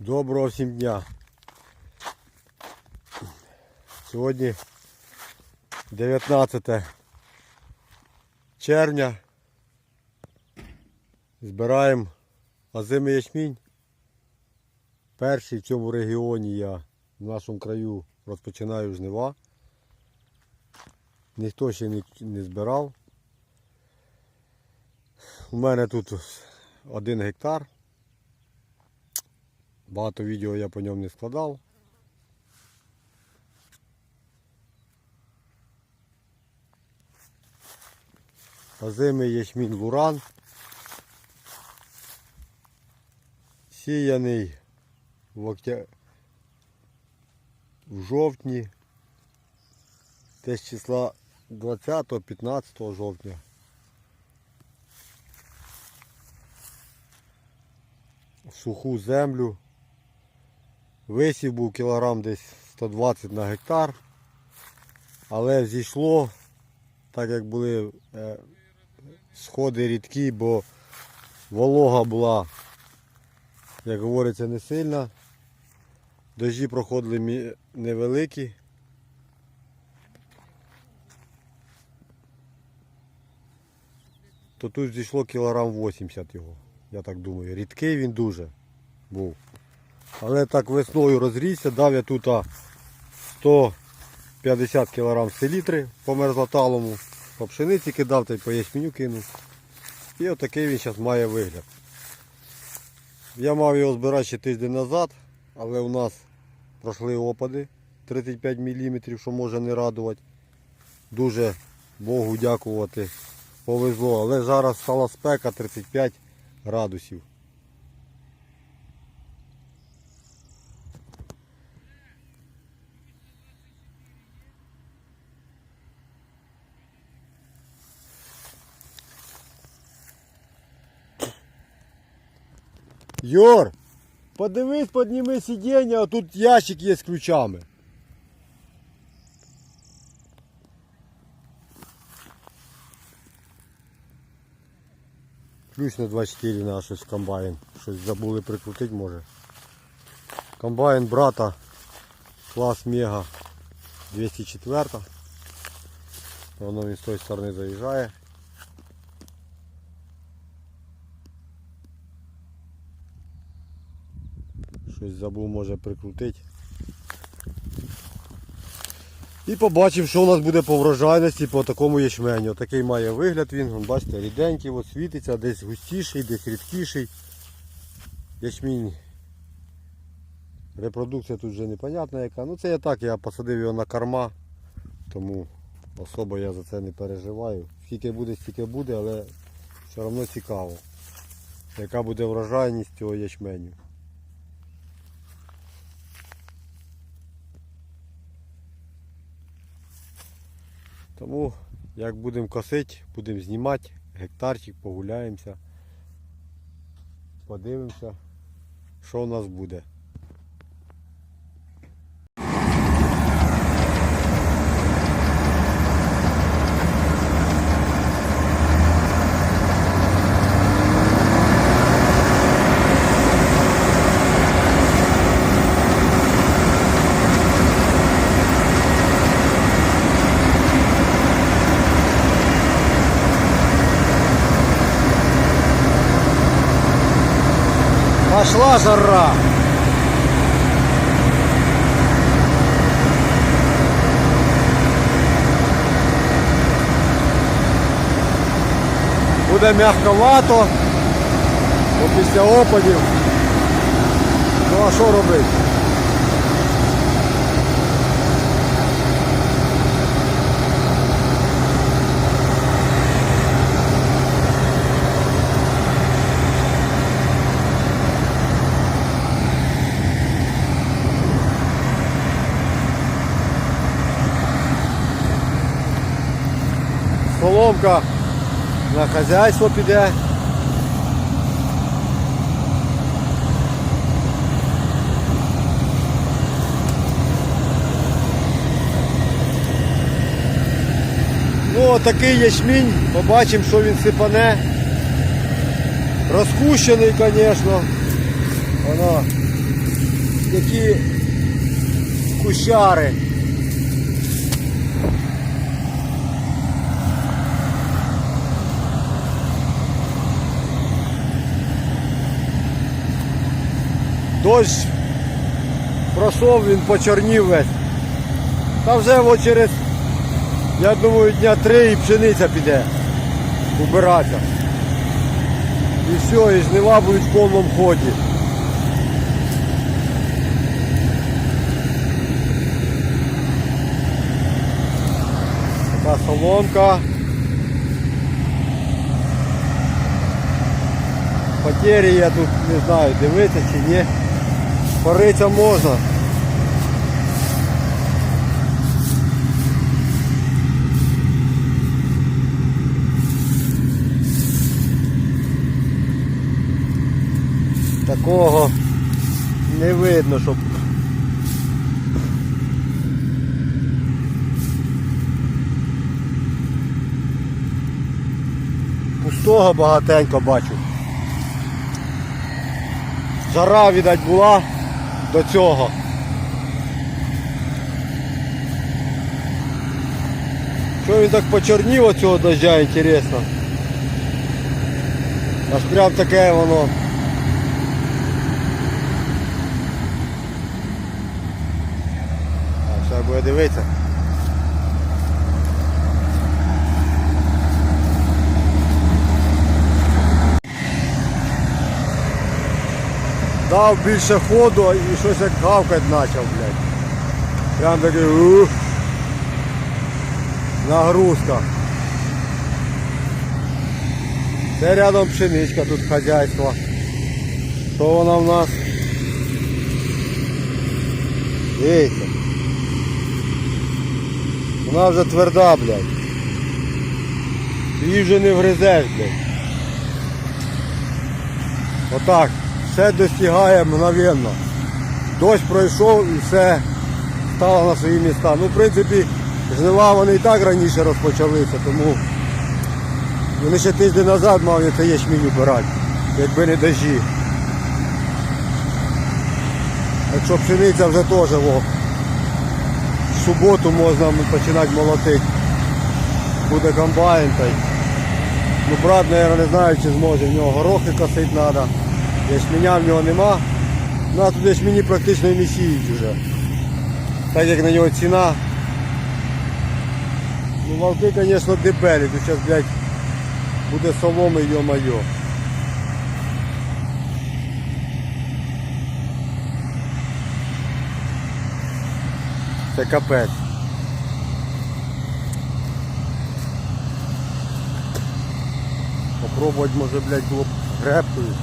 Доброго всім дня. Сьогодні 19 червня. Збираємо озимий ячмінь. Перший в цьому регіоні я в нашому краю розпочинаю жнива. Ніхто ще не, не збирав. У мене тут один гектар. Багато відео я по ньому не складав. Озимий ячмінь луран. Сіяний в, октя... в жовтні. Десь числа 20-15 жовтня. Суху землю. Висів був кілограм десь 120 на гектар. Але зійшло, так як були е, сходи рідкі, бо волога була, як говориться, не сильна. Дожі проходили невеликі. То тут зійшло кілограм 80 його, я так думаю. Рідкий він дуже був. Але так весною розрісся, дав я тут 150 кг селітри по мерзлоталому, по пшениці кидав та й по ячменю кинув. І отакий він зараз має вигляд. Я мав його збирати ще тиждень назад, але у нас пройшли опади 35 мм, що може не радувати. Дуже Богу дякувати. Повезло, але зараз стала спека 35 градусів. Йор, подивись, підніми сидіння, а тут ящик є з ключами. Ключ на 24 на щось комбайн. Щось забули прикрутити може. Комбайн брата клас Мега 204. Воно він з тої сторони заїжджає. Щось забув може прикрутити. І побачив, що у нас буде по врожайності по такому ячменю. Такий має вигляд він, Вон, бачите, ріденький, от світиться, десь густіший, десь рідкіший. Ячмінь. Репродукція тут вже непонятна яка. Ну це я так, я посадив його на корма, тому особо я за це не переживаю. Скільки буде, стільки буде, але все одно цікаво. Яка буде врожайність цього ячменю. Тому як будемо косити, будемо знімати гектарчик, погуляємося, подивимося, що у нас буде. Пошла жара! Буде м'ягковато, бо після опадів. Ну а що робити? Соломка на хазяйство піде. Ну, такий ячмінь, побачимо, що він сипане. Розкущений, звісно. Воно які кущари. Дощ пройшов, він почорнів весь. Та вже от через, я думаю, дня три і пшениця піде убиратися. І все, і жнива будуть в повному ході. Така соломка. Потері я тут не знаю, дивитися чи ні. Пориться можна. Такого не видно, щоб пустого багатенько бачу. Жара, відать, була до цього. Що він так почорнів оцього цього дождя, інтересно. Аж прям таке воно. А, буде дивитися. Дав більше ходу і щось як гавкать почав, блядь. Прям такий ух. Нагрузка. Це рядом пшеничка, тут хазяйство. Що вона в нас? Дивіться. Вона вже тверда, блядь. Її вже не вгризеш, блядь. Отак. Все достигає мгновенно. Дощ пройшов і все стало на свої міста. Ну, в принципі, жнива вони і так раніше розпочалися, тому вони ще тиждень назад мали це ячмінь убирати, якби не дожі. Якщо пшениця вже теж в суботу можна починати молотити. Буде комбайн. Та й. Ну брат, мабуть, не знаю, чи зможе, в нього горохи косити треба. Ячменя в нього нема. У нас тут ячмені практично і не сіють вже. Так як на нього ціна. Ну вовки, звісно, дебелі. Тут зараз, блядь, буде соломи, йо-майо. Це капець. Попробувати може, блядь, було б гребкою.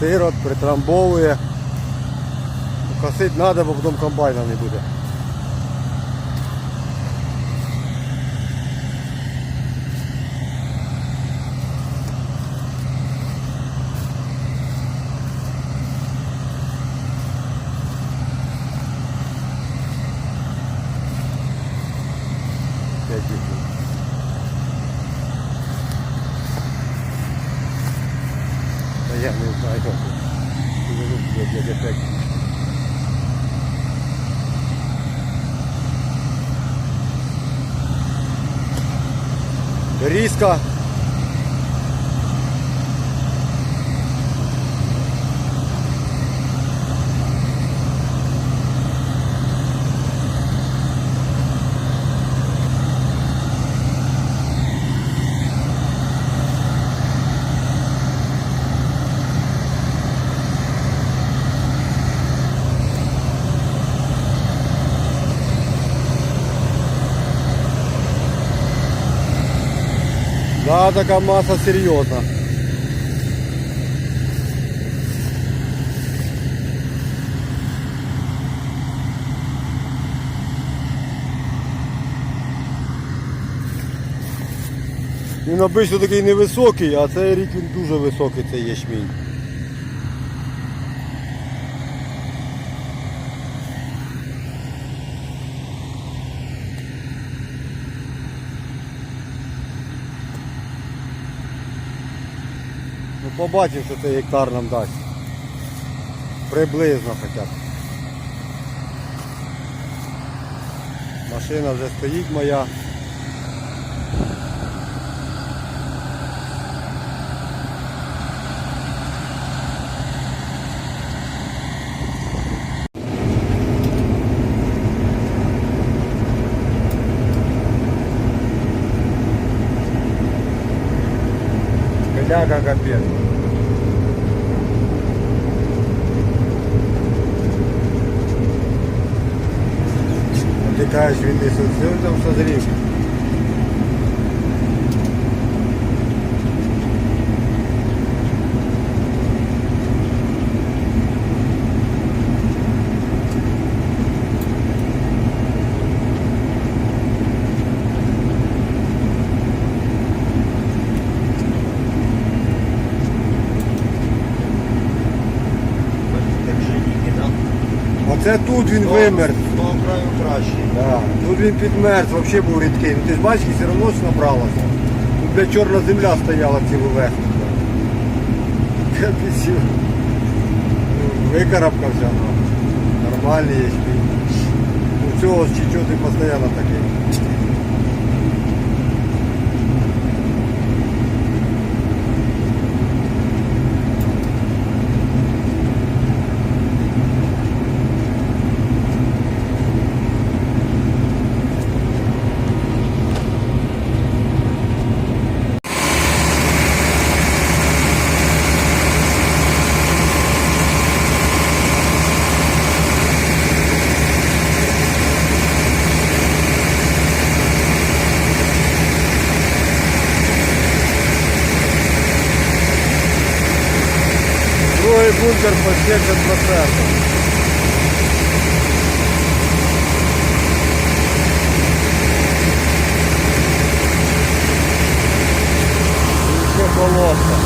Сирот притрамбовує. Косити треба, бо потім комбайна не буде. Їх. Різка. Да, така маса серйозна. Він обично такий невисокий, а цей рік він дуже високий, цей ячмінь. Ну побачимо, що цей гектар нам дасть. Приблизно хоча б. Машина вже стоїть моя. Коляка капец. Ти кажеш, він десь оце там созрів. Як женіки, да? Оце тут він вимер. Того краю краще. Да. Тут він підмерз, взагалі був рідкий. Ну ти ж бачиш, все одно ж набралося. Тут бля чорна земля стояла цілу верхню. Капець. Ну, Викарабкався. ну. Нормальний є. У цього ж чечоти постійно такий. Другий бункер по 70%. І ще полоска.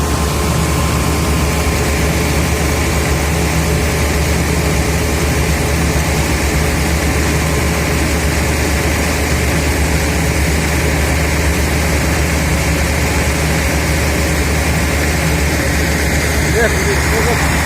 Де туди? Може,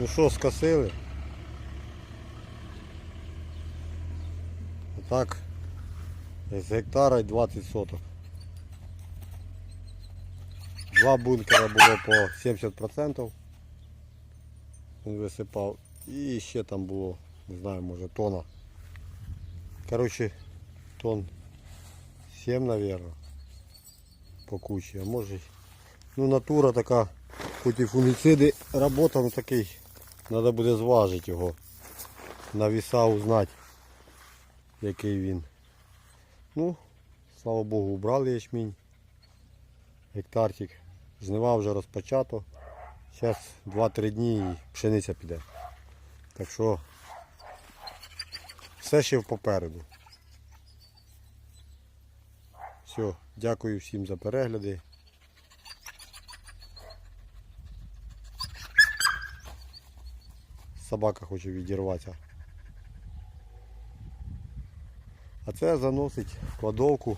Ну що, скосили? Так, з гектара й 20 соток. Два бункера було по 70%. Він висипав. І ще там було, не знаю, може тона. Коротше, тон 7, мабуть, по кучі, а може. Ну натура така, хоч і фунгіциди робота, ну такий. Треба буде зважити його. На віса узнати, який він. Ну, слава Богу, убрали ячмінь. Гектарчик. Жнива вже розпочато. Зараз 2-3 дні і пшениця піде. Так що все ще попереду. Все, дякую всім за перегляди. Собака хоче відірватися. А це заносить в кладовку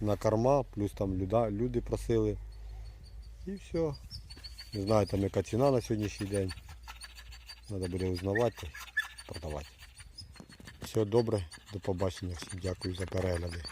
на корма, плюс там люди просили. І все. Не знаю там яка ціна на сьогоднішній день. Треба буде узнавати, продавати. Все добре, до побачення дякую за перегляди.